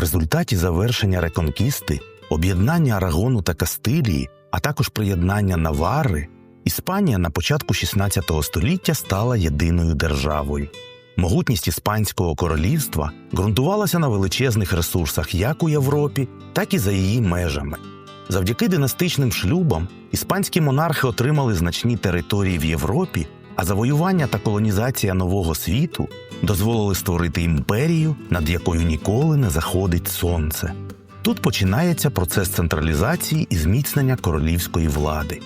результаті завершення реконкісти, об'єднання Арагону та Кастилії, а також приєднання Навари, Іспанія на початку XVI століття стала єдиною державою. Могутність Іспанського королівства ґрунтувалася на величезних ресурсах як у Європі, так і за її межами. Завдяки династичним шлюбам іспанські монархи отримали значні території в Європі, а завоювання та колонізація нового світу дозволили створити імперію, над якою ніколи не заходить сонце. Тут починається процес централізації і зміцнення королівської влади.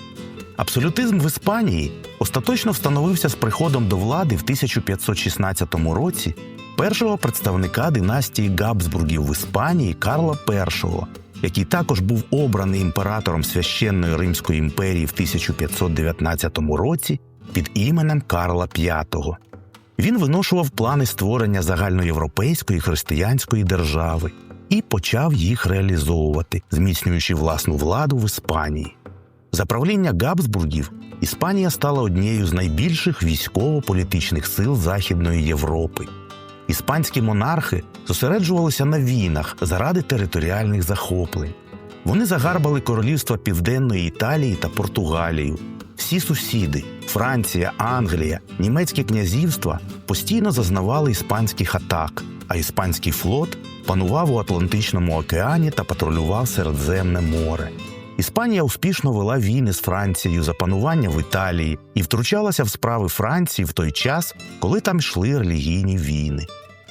Абсолютизм в Іспанії остаточно встановився з приходом до влади в 1516 році першого представника династії Габсбургів в Іспанії Карла І, який також був обраний імператором священної Римської імперії в 1519 році під іменем Карла V. Він виношував плани створення загальноєвропейської християнської держави і почав їх реалізовувати, зміцнюючи власну владу в Іспанії. За правління Габсбургів Іспанія стала однією з найбільших військово-політичних сил Західної Європи. Іспанські монархи зосереджувалися на війнах заради територіальних захоплень. Вони загарбали королівства Південної Італії та Португалію. Всі сусіди Франція, Англія, німецькі князівства постійно зазнавали іспанських атак, а іспанський флот панував у Атлантичному океані та патрулював Середземне море. Іспанія успішно вела війни з Францією за панування в Італії і втручалася в справи Франції в той час, коли там йшли релігійні війни.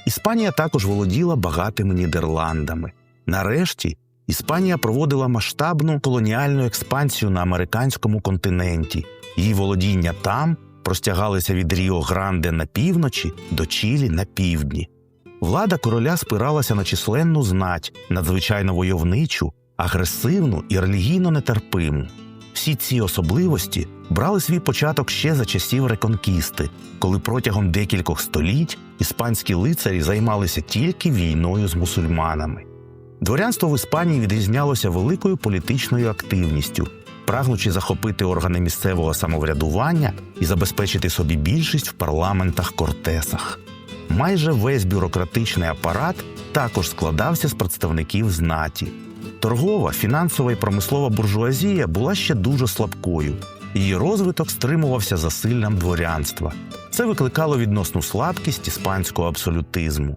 Іспанія також володіла багатими Нідерландами. Нарешті Іспанія проводила масштабну колоніальну експансію на американському континенті. Її володіння там простягалися від Ріо Гранде на півночі до Чилі на півдні. Влада короля спиралася на численну знать, надзвичайно войовничу, агресивну і релігійно нетерпиму. Всі ці особливості брали свій початок ще за часів реконкісти, коли протягом декількох століть іспанські лицарі займалися тільки війною з мусульманами. Дворянство в Іспанії відрізнялося великою політичною активністю, прагнучи захопити органи місцевого самоврядування і забезпечити собі більшість в парламентах Кортесах. Майже весь бюрократичний апарат також складався з представників знаті. Торгова, фінансова і промислова буржуазія була ще дуже слабкою. Її розвиток стримувався засиллям дворянства. Це викликало відносну слабкість іспанського абсолютизму.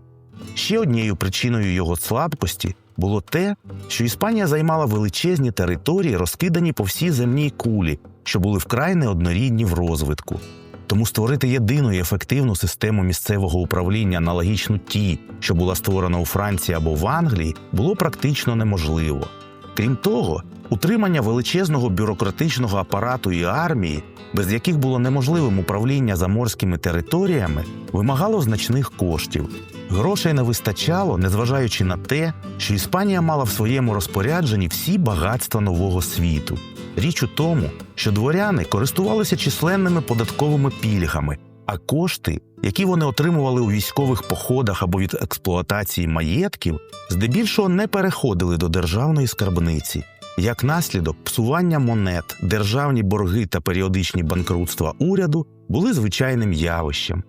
Ще однією причиною його слабкості було те, що Іспанія займала величезні території, розкидані по всій земній кулі, що були вкрай неоднорідні в розвитку. Тому створити єдину і ефективну систему місцевого управління, аналогічну тій, що була створена у Франції або в Англії, було практично неможливо. Крім того, утримання величезного бюрократичного апарату і армії, без яких було неможливим управління заморськими територіями, вимагало значних коштів. Грошей не вистачало, незважаючи на те, що Іспанія мала в своєму розпорядженні всі багатства нового світу. Річ у тому, що дворяни користувалися численними податковими пільгами, а кошти, які вони отримували у військових походах або від експлуатації маєтків, здебільшого не переходили до державної скарбниці. Як наслідок, псування монет, державні борги та періодичні банкрутства уряду були звичайним явищем.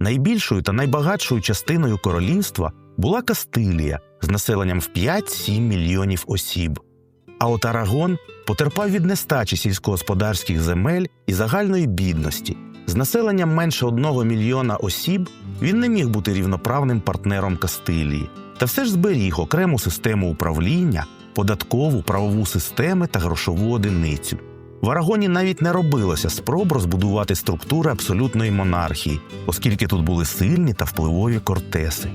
Найбільшою та найбагатшою частиною королівства була Кастилія з населенням в 5-7 мільйонів осіб. А от Арагон потерпав від нестачі сільськогосподарських земель і загальної бідності. З населенням менше одного мільйона осіб він не міг бути рівноправним партнером Кастилії, та все ж зберіг окрему систему управління, податкову, правову системи та грошову одиницю. В Арагоні навіть не робилося спроб розбудувати структури абсолютної монархії, оскільки тут були сильні та впливові кортеси.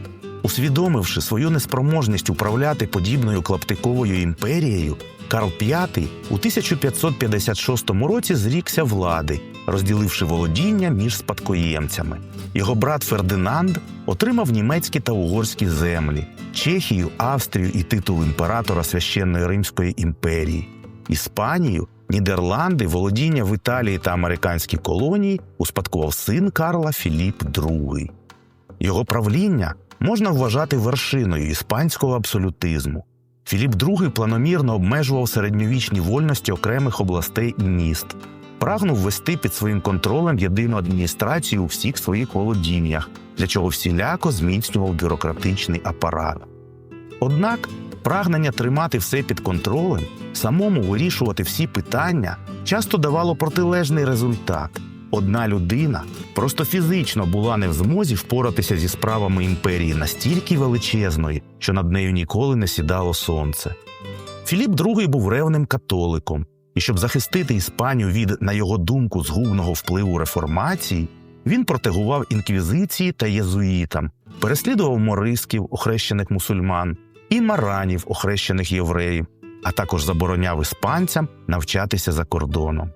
Усвідомивши свою неспроможність управляти подібною клаптиковою імперією, Карл V у 1556 році зрікся влади, розділивши володіння між спадкоємцями. Його брат Фердинанд отримав німецькі та угорські землі, Чехію, Австрію і титул імператора священної Римської імперії, Іспанію, Нідерланди, володіння в Італії та американські колонії успадкував син Карла Філіп II. Його правління можна вважати вершиною іспанського абсолютизму. Філіп II планомірно обмежував середньовічні вольності окремих областей і міст, прагнув ввести під своїм контролем єдину адміністрацію у всіх своїх володіннях, для чого всіляко зміцнював бюрократичний апарат. Однак прагнення тримати все під контролем, самому вирішувати всі питання часто давало протилежний результат. Одна людина просто фізично була не в змозі впоратися зі справами імперії настільки величезної, що над нею ніколи не сідало сонце. Філіп II був ревним католиком, і щоб захистити Іспанію від, на його думку, згубного впливу реформації, він протегував інквізиції та єзуїтам, переслідував морисків, охрещених мусульман, і маранів, охрещених євреїв, а також забороняв іспанцям навчатися за кордоном.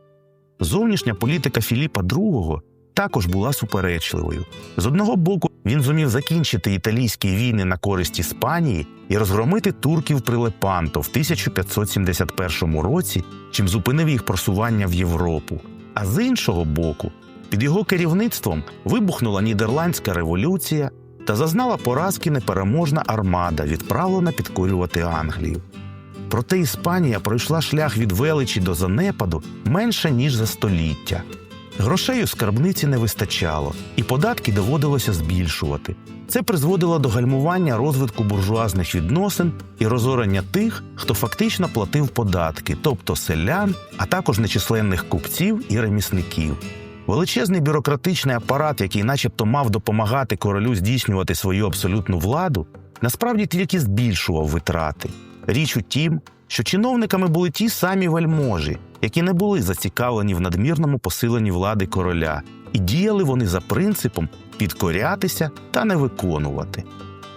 Зовнішня політика Філіпа II також була суперечливою. З одного боку, він зумів закінчити італійські війни на користь Іспанії і розгромити турків при Лепанто в 1571 році, чим зупинив їх просування в Європу. А з іншого боку, під його керівництвом вибухнула Нідерландська революція та зазнала поразки непереможна армада, відправлена підкорювати Англію. Проте Іспанія пройшла шлях від величі до занепаду менше ніж за століття. Грошей у скарбниці не вистачало, і податки доводилося збільшувати. Це призводило до гальмування розвитку буржуазних відносин і розорення тих, хто фактично платив податки, тобто селян, а також нечисленних купців і ремісників. Величезний бюрократичний апарат, який начебто мав допомагати королю здійснювати свою абсолютну владу, насправді тільки збільшував витрати. Річ у тім, що чиновниками були ті самі вельможі, які не були зацікавлені в надмірному посиленні влади короля, і діяли вони за принципом підкорятися та не виконувати.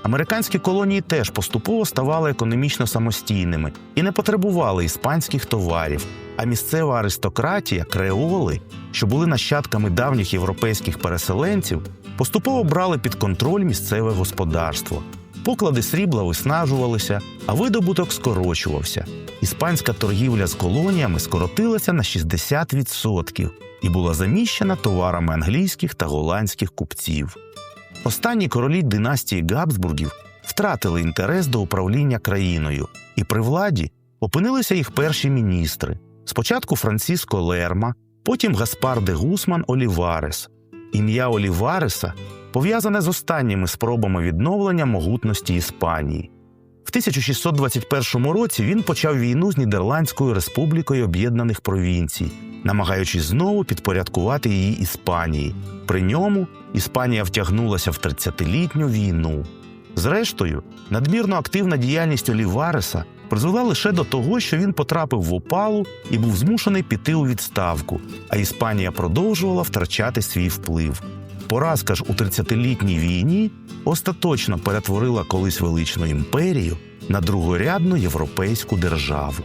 Американські колонії теж поступово ставали економічно самостійними і не потребували іспанських товарів, а місцева аристократія, креоли, що були нащадками давніх європейських переселенців, поступово брали під контроль місцеве господарство. Поклади срібла виснажувалися, а видобуток скорочувався. Іспанська торгівля з колоніями скоротилася на 60% і була заміщена товарами англійських та голландських купців. Останні королі династії Габсбургів втратили інтерес до управління країною, і при владі опинилися їх перші міністри: спочатку Франциско Лерма, потім Гаспар де Гусман Оліварес. Ім'я Олівареса пов'язане з останніми спробами відновлення могутності Іспанії. В 1621 році він почав війну з Нідерландською республікою Об'єднаних Провінцій, намагаючись знову підпорядкувати її Іспанії. При ньому Іспанія втягнулася в 30-літню війну. Зрештою, надмірно активна діяльність Олівареса призвела лише до того, що він потрапив в опалу і був змушений піти у відставку, а Іспанія продовжувала втрачати свій вплив. Поразка ж у 30-літній війні остаточно перетворила колись величну імперію на другорядну європейську державу.